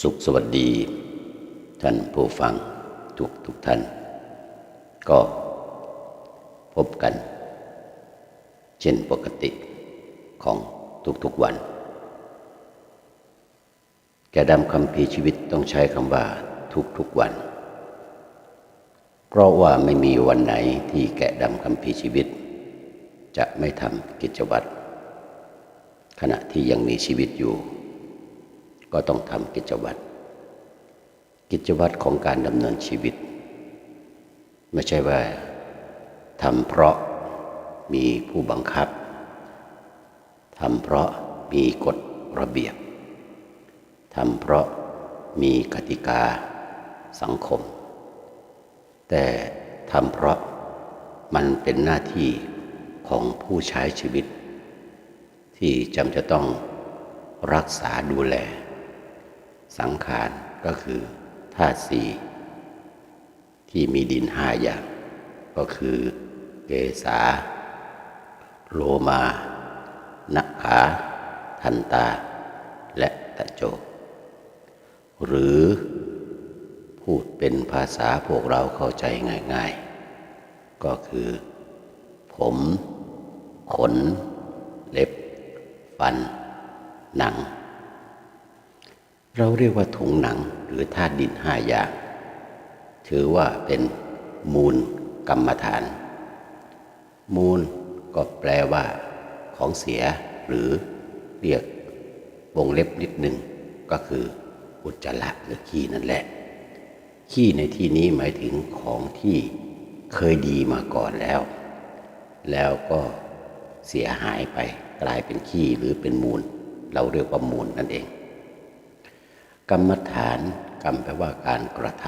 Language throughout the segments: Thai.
สุขสวัสดี ท่านผู้ฟังทุกทุกท่าน ก็พบกัน เช่นปกติของทุกๆวัน แกดำคำพีชีวิตต้องใช้คำว่าทุกๆวัน เพราะว่าไม่มีวันไหนที่แกดำคำพีชีวิต จะไม่ทำกิจวัตรขณะที่ยังมีชีวิตอยู่ ก็ต้องทำกิจวัตร กิจวัตรของการดำเนินชีวิต ไม่ใช่ว่าทำเพราะมีผู้บังคับทำเพราะมีกฎระเบียบทำเพราะมีกติกาสังคม แต่ทำเพราะมันเป็นหน้าที่ของผู้ใช้ชีวิต ที่จำจะต้องรักษาดูแล สังขารก็คือธาตุสี่ที่มีดินห้าอย่าง ก็คือเกษาโลมานักขา ทันตา และตะโจหรือพูดเป็นภาษาพวกเราเข้าใจง่าย ๆ ก็คือ ผม ขน เล็บ ฟัน หนัง เราเรียกว่าถุงหนังหรือธาตุดินห้าอย่าง ถือว่าเป็นมูลกรรมฐาน มูลก็แปลว่าของเสียหรือเรียกวงเล็บนิดหนึ่งก็คืออุจจาระหรือขี้นั่นแหละ ขี้ในที่นี้หมายถึงของที่เคยดีมาก่อนแล้ว แล้วก็เสียหายไปกลายเป็นขี้หรือเป็นมูล เราเรียกว่ามูลนั่นเอง กรรมฐานกรรมแปลว่าการกระท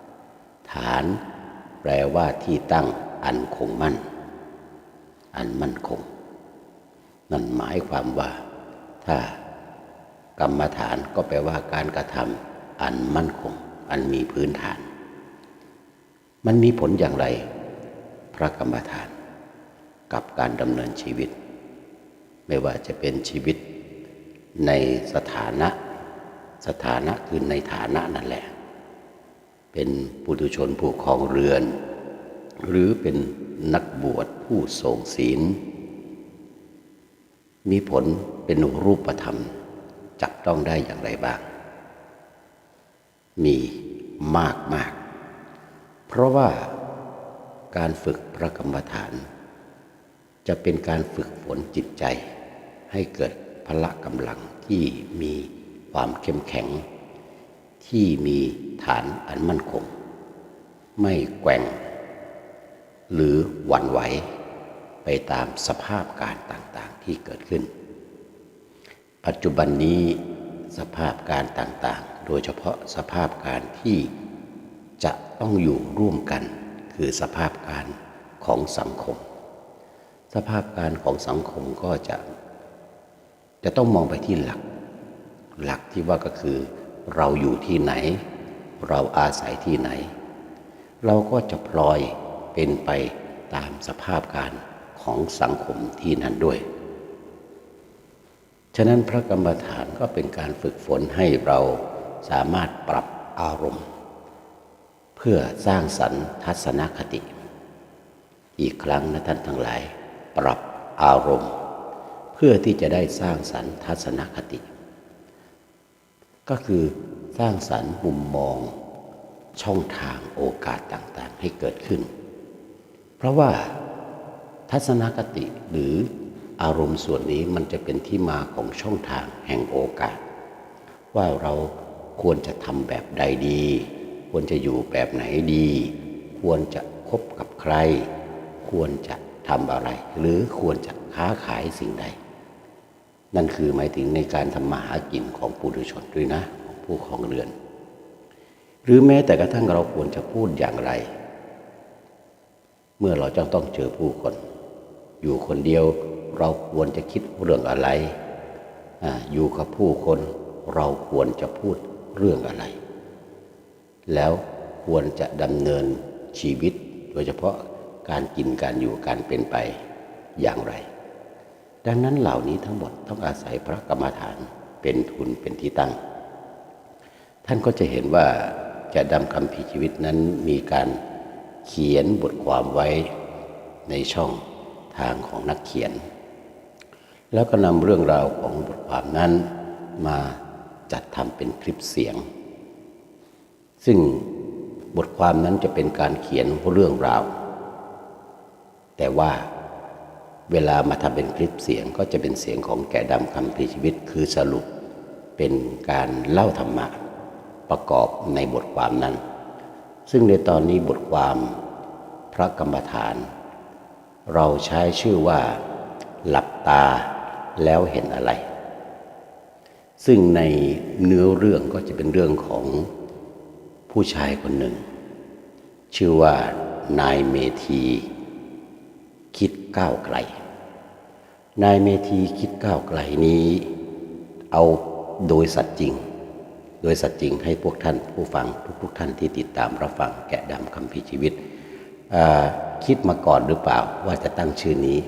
ำฐาน แปลว่าที่ตั้งอันคงมั่น อันมั่นคง นั่นหมายความว่า ถ้ากรรมฐานก็แปลว่าการกระทำอันมั่นคง อันมีพื้นฐาน มันมีผลอย่างไร พระกรรมฐาน กับการดำเนินชีวิต ไม่ว่าจะเป็นชีวิตในสถานะ สถานะคือในฐานะนั่นแหละ เป็นปุถุชนผู้ครองเรือน หรือเป็นนักบวชผู้ทรงศีล มีผลเป็นรูปธรรม จับต้องได้อย่างไรบ้าง มีมากมาก เพราะว่าการฝึกพระกรรมฐาน จะเป็นการฝึกฝนจิตใจ ให้เกิดพละกำลังที่มี ความเข้มแข็ง ที่มีฐานอันมั่นคง ไม่แกว่ง หรือหวั่นไหวไปตามสภาพการต่างๆที่เกิดขึ้น ปัจจุบันนี้สภาพการต่างๆ โดยเฉพาะสภาพการที่จะต้องอยู่ร่วมกัน คือสภาพการของสังคม สภาพการของสังคมก็จะ จะต้องมองไปที่หลัก หลักที่ว่าก็คือ เราอยู่ที่ไหน เราอาศัยที่ไหน เราก็จะพลอยเป็นไปตามสภาพการของสังคมที่นั้นด้วย ฉะนั้นพระกรรมฐานก็เป็นการฝึกฝนให้เราสามารถปรับอารมณ์ เพื่อสร้างสรรค์ทัศนคติ อีกครั้งนะท่านทั้งหลาย ปรับอารมณ์ เพื่อที่จะได้สร้างสรรค์ทัศนคติ ก็คือสร้างสรรค์มุมมอง ช่องทางโอกาสต่างๆ ให้เกิดขึ้น เพราะว่าทัศนคติหรืออารมณ์ส่วนนี้มันจะเป็นที่มาของช่องทางแห่งโอกาส ว่าเราควรจะทำแบบใดดี ควรจะอยู่แบบไหนดี ควรจะคบกับใคร ควรจะทำอะไร หรือควรจะค้าขายสิ่งใด นั่นคือหมายถึงในการทำมาหากินของปุถุชนด้วยนะของผู้ของเรือน หรือแม้แต่กระทั่งเราควรจะพูดอย่างไร เมื่อเราจะต้องเจอผู้คน อยู่คนเดียวเราควรจะคิดเรื่องอะไรออยู่กับผู้คนเราควรจะพูดเรื่องอะไร แล้วควรจะดำเนินชีวิต โดยเฉพาะการกินการอยู่การเป็นไปอย่างไร ดังนั้นเหล่านี้ทั้งหมดต้องอาศัยพระกรรมฐานเป็นทุนเป็นที่ตั้ง ท่านก็จะเห็นว่าแกะดำคำพีชีวิตนั้นมีการเขียนบทความไว้ในช่องทางของนักเขียน แล้วก็นำเรื่องราวของบทความนั้นมาจัดทำเป็นคลิปเสียง ซึ่งบทความนั้นจะเป็นการเขียนเรื่องราว แต่ว่า เวลามาทำเป็นคลิปเสียงก็จะเป็นเสียงของแกะดำคำพีชีวิต คือสรุปเป็นการเล่าธรรมะประกอบในบทความนั้น ซึ่งในตอนนี้บทความพระกรรมฐาน เราใช้ชื่อว่า หลับตาแล้วเห็นอะไร ซึ่งในเนื้อเรื่องก็จะเป็นเรื่องของผู้ชายคนหนึ่ง ชื่อว่านายเมธี คิดก้าวไกล นายเมธีคิดก้าวไกลนี้ เอาโดยสัตว์จริง โดยสัตว์จริงให้พวกท่านผู้ฟังทุกๆทท่านที่ติดตามรับฟังแกะดำคำพีชีวิต คิดมาก่อนหรือเปล่าว่าจะตั้งชื่อนี้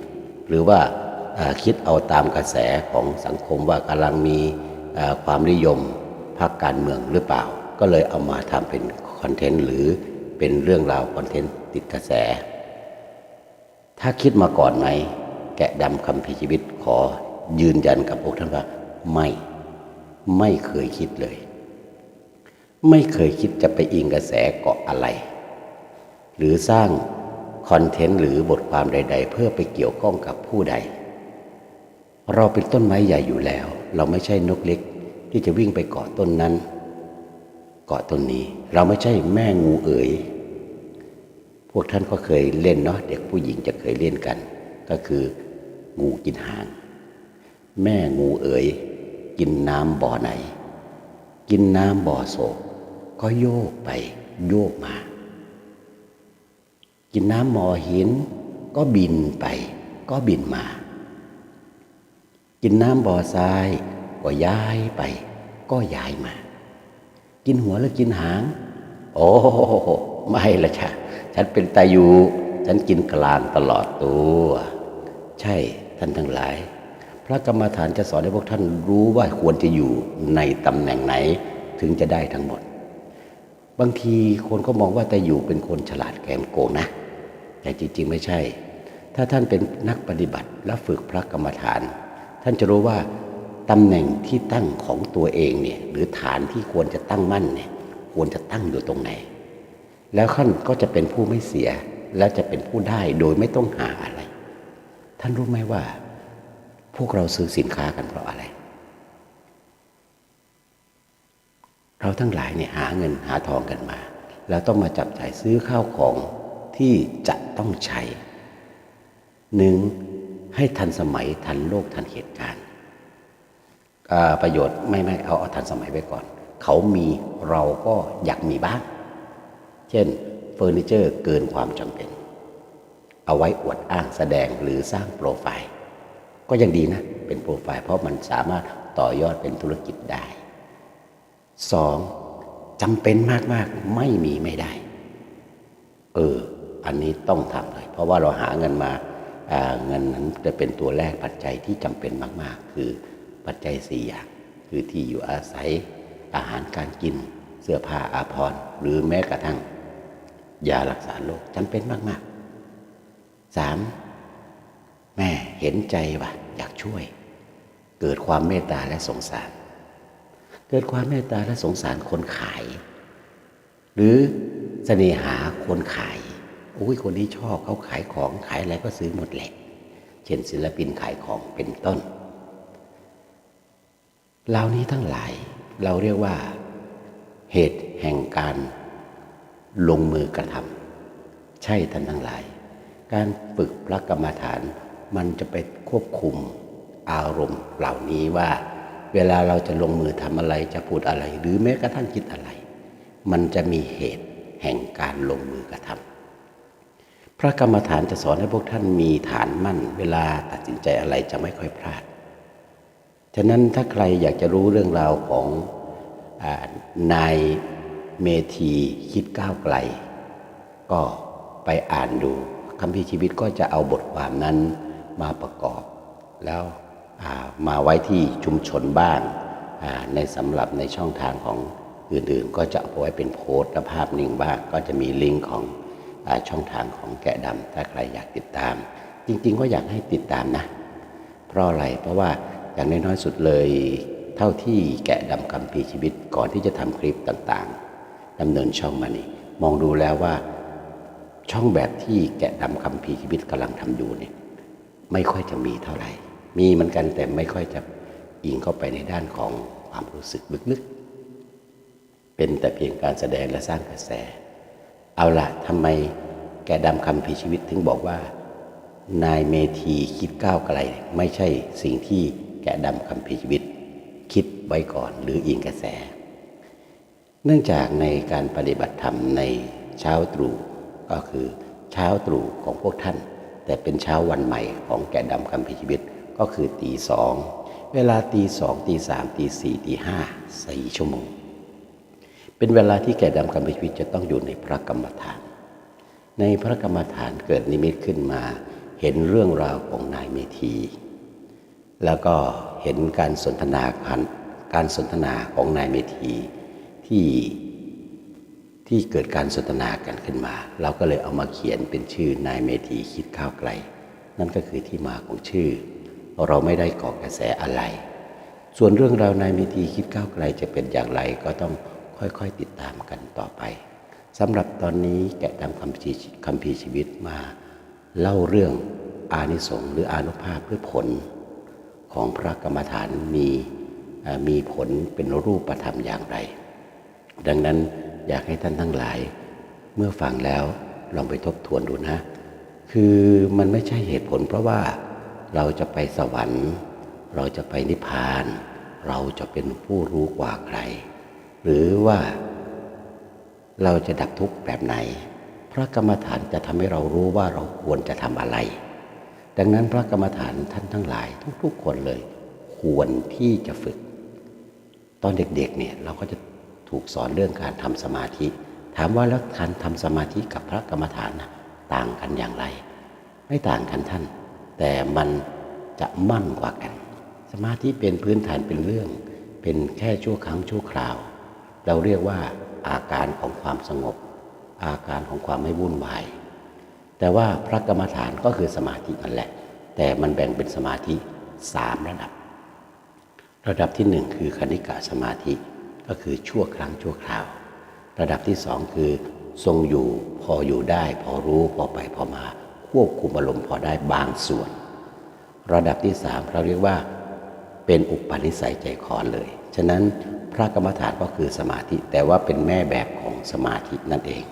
หรือว่าคิดเอาตามกระแสของสังคมว่ากำลังมีความนิยมพรรคการเมืองหรือเปล่า ก็เลยเอามาทำเป็นคอนเทนต์หรือเป็นเรื่องราวคอนเทนต์ติดกระแส ถ้าคิดมาก่อนไหม แกะดำคำพีชีวิตขอยืนยันกับพวกท่านว่า ไม่ ไม่เคยคิดเลย ไม่เคยคิดจะไปอิงกระแสเกาะอะไร หรือสร้างคอนเทนต์หรือบทความใด ๆ เพื่อไปเกี่ยวข้องกับผู้ใด เราเป็นต้นไม้ใหญ่อยู่แล้ว เราไม่ใช่นกเล็กที่จะวิ่งไปเกาะต้นนั้น เกาะต้นนี้ เราไม่ใช่แม่งูเอ๋ย พวกท่านก็เคยเล่นเนาะเด็กผู้หญิงจะเคยเล่นกัน ก็คืองูกินหาง แม่งูเอ๋ยกินน้ำบ่อไหน กินน้ำบ่อโศก ก็โยกไปโยกมา กินน้ำมอหิน ก็บินไป ก็บินมา กินน้ำบ่อทราย ก็ย้ายไป ก็ย้ายมา กินหัวหรือกินหาง โอ้ไม่ละจ้ะ ฉันเป็นตาอยู่ฉันกินกลางตลอดตัว ใช่ท่านทั้งหลาย พระกรรมฐานจะสอนให้พวกท่านรู้ว่าควรจะอยู่ในตำแหน่งไหนถึงจะได้ทั้งหมด บางทีคนก็มองว่าแต่อยู่เป็นคนฉลาดแกมโกงนะ แต่จริง ๆ ไม่ใช่ ถ้าท่านเป็นนักปฏิบัติและฝึกพระกรรมฐาน ท่านจะรู้ว่าตำแหน่งที่ตั้งของตัวเองเนี่ยหรือฐานที่ควรจะตั้งมั่นเนี่ยควรจะตั้งอยู่ตรงไหน แล้วท่านก็จะเป็นผู้ไม่เสีย และจะเป็นผู้ได้โดยไม่ต้องหาอะไร ท่านรู้ไหมว่า พวกเราซื้อสินค้ากันเพราะอะไร เราทั้งหลายเนี่ยหาเงินหาทองกันมา แล้วต้องมาจับจ่ายซื้อข้าวของที่จะต้องใช้หนึ่งให้ทันสมัยทันโลกทันเหตุการณ์ประโยชน์ไม่ไม่เอาเอาทันสมัยไว้ก่อน เขามีเราก็อยากมีบ้าง เช่นเฟอร์นิเจอร์เกินความจำเป็น เอาไว้อวดอ้างแสดงหรือสร้างโปรไฟล์ ก็ยังดีนะเป็นโปรไฟล์เพราะมันสามารถต่อยอดเป็นธุรกิจได้สองจำเป็นมาก ๆ ไม่มีไม่ได้ เออ อันนี้ต้องทำเลย เพราะว่าเราหาเงินมาเงินนั้นจะเป็นตัวแรกปัจจัยที่จำเป็นมาก ๆ คือปัจจัยสี่อย่างคือที่อยู่อาศัยอาหารการกิน เสื้อผ้าอาภรณ์หรือแม้กระทั่ง ยารักษาโรคจำเป็นมากๆสามแม่เห็นใจว่าอยากช่วย เกิดความเมตตาและสงสาร เกิดความเมตตาและสงสารคนขาย หรือเสน่หาคนขายโอ้ยคนนี้ชอบเขาขายของขายอะไรก็ซื้อหมดแหละ เช่นศิลปินขายของเป็นต้นเหล่านี้ทั้งหลายเราเรียกว่า เหตุแห่งการ ลงมือกระทำใช่ท่านทั้งหลาย การฝึกพระกรรมฐานมันจะไปควบคุมอารมณ์เหล่านี้ว่า เวลาเราจะลงมือทำอะไรจะพูดอะไร หรือแม้กระทั่งคิดอะไร มันจะมีเหตุแห่งการลงมือกระทำพระกรรมฐานจะสอนให้พวกท่านมีฐานมั่น เวลาตัดสินใจอะไรจะไม่ค่อยพลาดฉะนั้นถ้าใครอยากจะรู้เรื่องราวของนาย เมธีคิดก้าวไกล ก็ไปอ่านดูคำพีชีวิตก็จะเอาบทความนั้นมาประกอบ แล้วมาไว้ที่ชุมชนบ้างในสำหรับในช่องทางของอื่นๆ ก็จะเอาไว้เป็นโพสต์และภาพนิ่งบ้าง ก็จะมีลิงก์ของอช่องทางของแกะดำถ้าใครอยากติดตาม จริงๆ ก็อยากให้ติดตามนะ เพราะอะไรเพราะว่าอย่างน้อยๆสุดเลย เท่าที่แกะดำคำพีร์ชีวิตก่อนที่จะทำคลิปต่างๆ ดำเนินช่องมานี่มองดูแล้วว่าช่องแบบที่แกะดำคำพีชีวิตกำลังทำอยู่เนี่ยไม่ค่อยจะมีเท่าไหร่ มีเหมือนกันแต่ไม่ค่อยจะอิงเข้าไปในด้านของความรู้สึกลึกๆ เป็นแต่เพียงการแสดงและสร้างกระแส เอาละทำไมแกะดำคำพีชีวิตถึงบอกว่า นายเมธีคิดก้าวไกล ไม่ใช่สิ่งที่แกะดำคำพีชีวิต คิดไว้ก่อนหรืออิงกระแส เนื่องจากในการปฏิบัติธรรมในเช้าตรู่ก็คือเช้าตรู่ของพวกท่าน แต่เป็นเช้าวันใหม่ของแกะดำคำพีร์ชีวิตก็คือตีสองเวลาตีสองตีสามตีสี่ตีห้าสี่ชั่วโมง เป็นเวลาที่แกะดำคำพีร์ชีวิตจะต้องอยู่ในพระกรรมฐาน ในพระกรรมฐานเกิดนิมิตขึ้นมา เห็นเรื่องราวของนายเมธี แล้วก็เห็นการสนทนาการสนทนาของนายเมธี ที่ที่เกิดการสนทนากันขึ้นมา เราก็เลยเอามาเขียนเป็นชื่อนายเมธีคิดข้าวไกล นั่นก็คือที่มาของชื่อ เราไม่ได้ก่อกระแสอะไร ส่วนเรื่องราวนายเมธีคิดก้าวไกลจะเป็นอย่างไรก็ต้องค่อยๆติดตามกันต่อไปสำหรับตอนนี้แกะดำคำพีคำพีชีวิตมา เล่าเรื่องอานิสงส์หรืออานุภาพหรือผลของพระกรรมฐานมีมีผลเป็นรูปธรรมอย่างไร ดังนั้นอยากให้ท่านทั้งหลาย เมื่อฟังแล้วลองไปทบทวนดูนะ คือมันไม่ใช่เหตุผล เพราะว่าเราจะไปสวรรค์ เราจะไปนิพพาน เราจะเป็นผู้รู้กว่าใคร หรือว่าเราจะดับทุกข์แบบไหน พระกรรมฐานจะทำให้เรารู้ว่าเราควรจะทำอะไร ดังนั้นพระกรรมฐานท่านทั้งหลายทุกๆคนเลย ควรที่จะฝึก ตอนเด็กๆเนี่ยเราก็จะ ถูกสอนเรื่องการทำสมาธิ ถามว่าแล้วการทำสมาธิกับพระกรรมฐานนะต่างกันอย่างไร ไม่ต่างกันท่าน แต่มันจะมั่นกว่ากัน สมาธิเป็นพื้นฐานเป็นเรื่อง เป็นแค่ชั่วครั้งชั่วคราว เราเรียกว่าอาการของความสงบ อาการของความไม่วุ่นวาย แต่ว่าพระกรรมฐานก็คือสมาธินั่นแหละ แต่มันแบ่งเป็นสมาธิสามระดับ ระดับที่หนึ่งคือคณิกะสมาธิ ก็คือชั่วครั้งชั่วคราว ระดับที่สองคือ ทรงอยู่พออยู่ได้ พอรู้พอไปพอมา ควบคุมอารมณ์พอได้บางส่วน ระดับที่สามเราเรียกว่า เป็นอุปนิสัยใจคอเลย ฉะนั้นพระกรรมฐานก็คือสมาธิแต่ว่าเป็นแม่แบบของสมาธินั่นเอง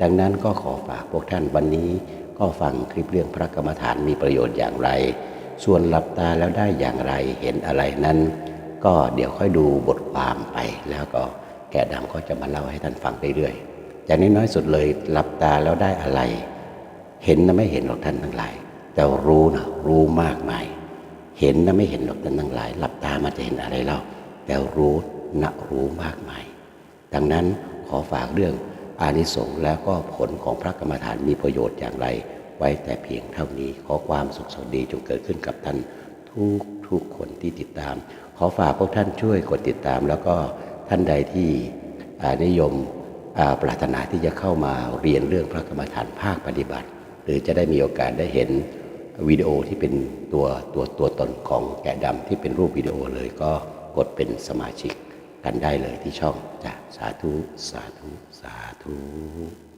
ดังนั้นก็ขอฝากพวกท่านวันนี้ก็ฟังคลิปเรื่องพระกรรมฐานมีประโยชน์อย่างไร ส่วนหลับตาแล้วได้อย่างไรเห็นอะไรนั้น ก็เดี๋ยวค่อยดูบทความไป แล้วก็แกะดำก็จะมาเล่าให้ท่านฟังเรื่อยๆอย่างน้อยสุดเลยหลับตาแล้วได้อะไร เห็นนะไม่เห็นหรอกท่านทั้งหลาย แต่รู้นะรู้มากมาย เห็นนะไม่เห็นหรอกท่านทั้งหลาย หลับตามันจะเห็นอะไรเล่าแต่รู้นะรู้มากมาย ดังนั้นขอฝากเรื่องอานิสงส์แล้วก็ผลของพระกรรมฐานมีประโยชน์อย่างไร ไว้แต่เพียงเท่านี้ขอความสุขสวัสดีจงเกิดขึ้นกับท่าน ทุกทุกคนที่ติดตาม ขอฝากพวกท่านช่วยกดติดตาม แล้วก็ท่านใดที่นิยมปรารถนาที่จะเข้ามาเรียนเรื่องพระกรรมฐานภาคปฏิบัติ หรือจะได้มีโอกาสได้เห็นวิดีโอที่เป็นตัวตัวตัวตนของแกะดำที่เป็นรูปวิดีโอเลยก็กดเป็นสมาชิกกันได้เลยที่ช่องจ้ะสาธุ สาธุ สาธุ